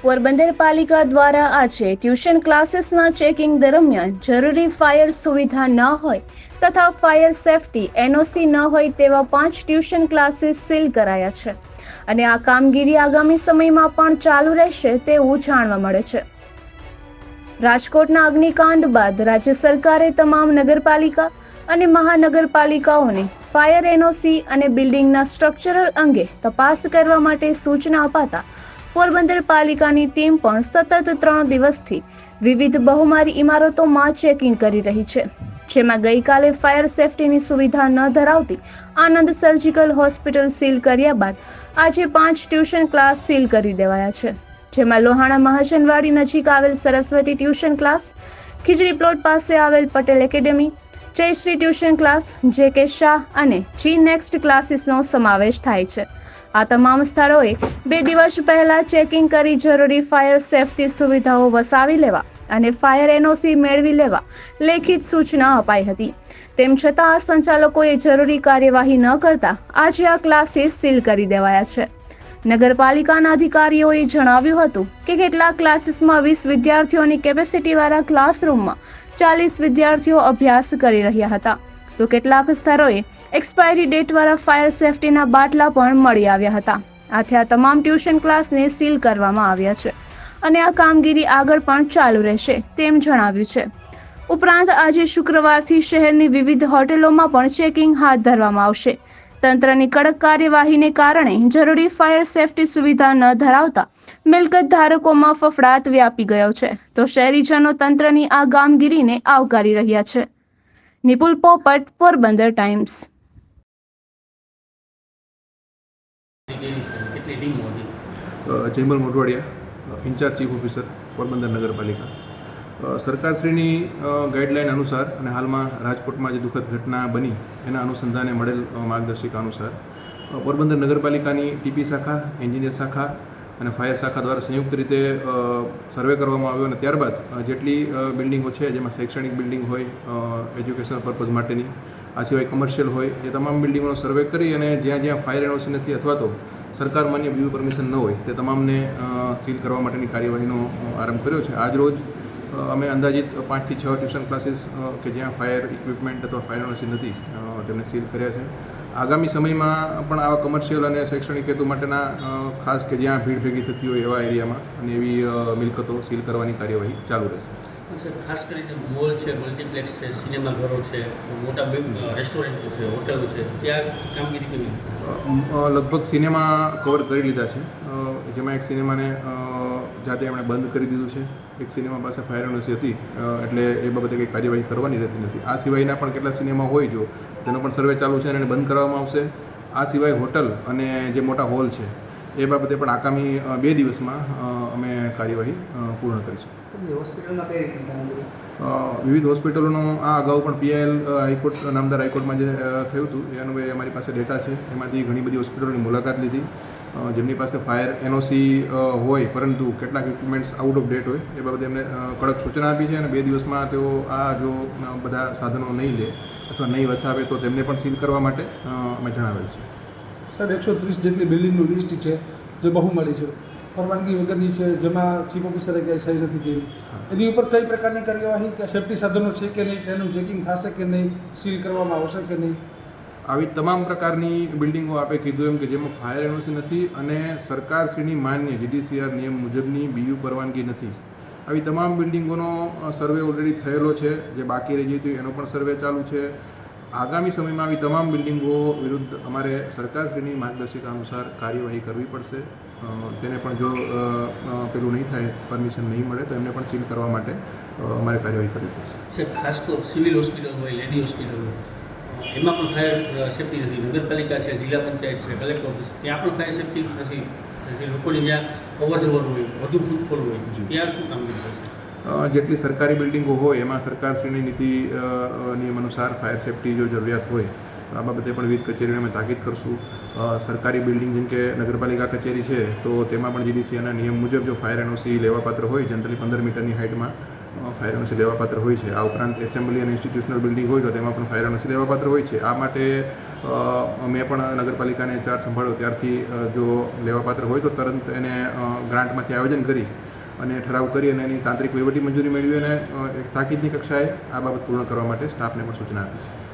પોરબંદર પાલિકા દ્વારા આજે ટ્યુશન ક્લાસીસના ચેકિંગ દરમિયાન જરૂરી ફાયર સુવિધા ન હોય તથા ફાયર સેફટી, એનઓસી ન હોય તેવા પાંચ ટ્યુશન ક્લાસીસ સીલ કરાયા છે. અને આ કામગીરી આગામી સમયમાં પણ ચાલુ રહેશે તેવું જાણવા મળે છે. રાજકોટના અગ્નિકાંડ બાદ રાજ્ય સરકારે તમામ નગરપાલિકા અને મહાનગરપાલિકાઓને ફાયર, એનઓસી અને બિલ્ડિંગના સ્ટ્રક્ચરલ અંગે તપાસ કરવા માટે સૂચના અપાતા પોરબંદર પાલિકાની ટીમ પણ સતત ત્રણ દિવસથી વિવિધ બહુમારી ઇમારતોમાં ચેકિંગ કરી રહી છે, જેમાં ગઈકાલે ફાયર સેફટીની સુવિધા ન ધરાવતી આનંદ સર્જિકલ હોસ્પિટલ સીલ કર્યા બાદ આજે પાંચ ટ્યુશન ક્લાસ સીલ કરી દેવાયા છે, જેમાં લોહાણા મહાજનવાડી નજીક આવેલ Saraswati tuition class, Khijdi plot પાસે આવેલ Patel academy, Jayshree tuition class, J K Shah અને જી નેક્સ્ટ ક્લાસીસનો સમાવેશ થાય છે. આ તમામ સ્થળોએ બે દિવસ પહેલા ચેકિંગ કરી જરૂરી ફાયર સેફટી સુવિધાઓ વસાવી લેવા અને ફાયર એનઓસી મેળવી લેવા લેખિત સૂચના અપાઈ હતી. તેમ છતાં આ સંચાલકોએ જરૂરી કાર્યવાહી ન કરતા આજે આ ક્લાસીસ સીલ કરી દેવાયા છે. નગરપાલિકાના અધિકારીઓએ જણાવ્યું હતું કે કેટલાક ક્લાસીસમાં વીસ વિદ્યાર્થીઓની કેપેસિટીવાળા ક્લાસરૂમમાં ચાલીસ વિદ્યાર્થીઓ અભ્યાસ કરી રહ્યા હતા. તો કેટલાક સ્થળોએ એક્સપાયરી ડેટવાળા ફાયર સેફટીના બાટલા પણ મળી આવ્યા હતા. આથી આ તમામ ટ્યુશન ક્લાસને સીલ કરવામાં આવ્યા છે. અને આ કામગીરી આગળ પણ ચાલુ રહેશે, તેમ જણાવ્યું છે. ઉપરાંત આજે શુક્રવારથી શહેરની વિવિધ હોટેલોમાં પણ ચેકિંગ હાથ ધરવામાં આવશે. તંત્રની કડક કાર્યવાહીને કારણે જરૂરી ફાયર સેફટી સુવિધા ન ધરાવતા મિલકત ધારકોમાં ફફડાટ વ્યાપી ગયો છે. તો શહેરીજનો તંત્રની આ કામગીરીને આવકારી રહ્યા છે. Nipul Popat Porbandar times Jaymal Motwadiya incharge chief officer Porbandar નગરપાલિકા સરકારશ્રીની ગાઈડલાઇન અનુસાર અને હાલમાં રાજકોટમાં જે દુઃખદ ઘટના બની એના અનુસંધાને મળેલ માર્ગદર્શિકા અનુસાર પોરબંદર નગરપાલિકાની ટીપી શાખા એન્જિનિયર શાખા અને ફાયર શાખા દ્વારા સંયુક્ત રીતે સર્વે કરવામાં આવ્યો અને ત્યારબાદ જેટલી બિલ્ડિંગો છે, જેમાં શૈક્ષણિક બિલ્ડિંગ હોય એજ્યુકેશનલ પર્પઝ માટેની, આ સિવાય કમર્શિયલ હોય, એ તમામ બિલ્ડિંગોનો સર્વે કરી અને જ્યાં જ્યાં ફાયર એનઓસી નથી અથવા તો સરકાર માન્ય બીયુ પરમિશન ન હોય, તે તમામને સીલ કરવા માટેની કાર્યવાહીનો આરંભ કર્યો છે. આજ રોજ અમે અંદાજિત પાંચથી છ ટ્યુશન ક્લાસીસ કે જ્યાં ફાયર ઇક્વિપમેન્ટ અથવા ફાયર એનઓસી નથી અ, તેમને સીલ કર્યા છે. આગામી સમયમાં પણ આવા કમર્શિયલ અને શૈક્ષણિક હેતુ માટેના ખાસ કે જ્યાં ભીડ ભેગી થતી હોય એવા એરિયામાં અને એવી મિલકતો સીલ કરવાની કાર્યવાહી ચાલુ રહેશે. સર ખાસ કરીને મોલ છે મલ્ટીપ્લેક્સ છે સિનેમા ઘરો છે મોટા રેસ્ટોરન્ટો છે હોટલો છે ત્યાં કામગીરી કેવી? લગભગ સિનેમા કવર કરી લીધા છે. જેમાં એક સિનેમાને જાતે એમણે બંધ કરી દીધું છે. એક સિનેમા પાસે ફાયર એનઓસી હતી. એટલે એ બાબતે કંઈ કાર્યવાહી કરવાની રહેતી નથી. આ સિવાયના પણ કેટલા સિનેમા હોય જો તેનો પણ સર્વે ચાલુ છે અને એને બંધ કરવામાં આવશે. આ સિવાય હોટલ અને જે મોટા હોલ છે એ બાબતે પણ આગામી બે દિવસમાં અમે કાર્યવાહી પૂર્ણ કરીશું. વિવિધ હોસ્પિટલોનો આ અગાઉ પણ પીઆઈએલ હાઈકોર્ટ નામદાર હાઈકોર્ટમાં જે થયું હતું એ અન્વયે અમારી પાસે ડેટા છે. એમાંથી ઘણી બધી હોસ્પિટલોની મુલાકાત લીધી. જેમની પાસે ફાયર એનઓસી હોય પરંતુ કેટલાક ઇક્વિપમેન્ટ્સ આઉટ ઓફ ડેટ હોય એ બાબતે એમને કડક સૂચના આપી છે અને બે દિવસમાં તેઓ આ જો બધા સાધનો નહીં લે અથવા નહીં વસાવે તો તેમને પણ સીલ કરવા માટે અમે જણાવેલ છે. સર એકસો ત્રીસ જેટલી બિલ્ડિંગનું લિસ્ટ છે જે બહુમાળી છે. પરવાનગી વગરની છે જેમાં ચીફ ઓફિસરે ક્યાંય સહી નથી કરી. એની ઉપર કઈ પ્રકારની કાર્યવાહી કે સેફ્ટી સાધનો છે કે નહીં તેનું ચેકિંગ થશે કે નહીં સીલ કરવામાં આવશે કે નહીં? આવી તમામ પ્રકારની બિલ્ડિંગો આપે કીધું એમ કે જેમાં ફાયર એનઓસી નથી અને સરકારશ્રીની માન્ય જીડીસીઆર નિયમ મુજબની બીયુ પરવાનગી નથી. આવી તમામ બિલ્ડિંગોનો સર્વે ઓલરેડી થયેલો છે, જે બાકી રહી ગઈ હતી, એનો પણ સર્વે ચાલુ છે. આગામી સમયમાં આવી તમામ બિલ્ડિંગો વિરુદ્ધ અમારે સરકારશ્રીની માર્ગદર્શિકા અનુસાર કાર્યવાહી કરવી પડશે. તેને પણ જો પેલું નહીં થાય, પરમિશન નહીં મળે, તો એમને પણ સીલ કરવા માટે અમારે કાર્યવાહી કરવી પડશે. સાહેબ, ખાસ તો સિવિલ હોસ્પિટલ હોય, લેડી હોસ્પિટલ હોય. એમાં પણ ફાયર સેફ્ટી નથી. નગરપાલિકા છે જિલ્લા પંચાયત છે કલેક્ટર ઓફિસ ત્યાં પણ ફાયર સેફટી નથી. નથી લોકોની જ્યાં અવર જવર હોય વધુ ફૂટફોલ હોય ત્યાં શું કામગીરી થશે જેટલી સરકારી બિલ્ડિંગો હોય એમાં સરકારશ્રીની નીતિ નિયમ અનુસાર ફાયર સેફટી જો જરૂરિયાત હોય આ બાબતે પણ વિવિધ કચેરીઓને અમે તાકીદ કરશું. સરકારી બિલ્ડિંગ જેમ કે નગરપાલિકા કચેરી છે તો તેમાં પણ જીડીસીના નિયમ મુજબ જો ફાયર એનઓસી લેવાપાત્ર હોય જનરલી પંદર મીટરની હાઇટમાં અ, લેવાપાત્ર હોય છે. આ ઉપરાંત એસેમ્બલી અને ઇન્સ્ટિટ્યુશનલ બિલ્ડિંગ હોય તો તેમાં પણ ફાયર એનઓસી લેવાપાત્ર હોય છે. આ માટે મેં પણ નગરપાલિકાને ચાર્જ સંભાળ્યો ત્યારથી જો લેવાપાત્ર હોય તો તરત એને ગ્રાન્ટમાંથી આયોજન કરી અને ઠરાવ કરી અને એની તાંત્રિક વહીવટી મંજૂરી મેળવી અને તાકીદની કક્ષાએ આ બાબત પૂર્ણ કરવા માટે સ્ટાફને પણ સૂચના આપી છે.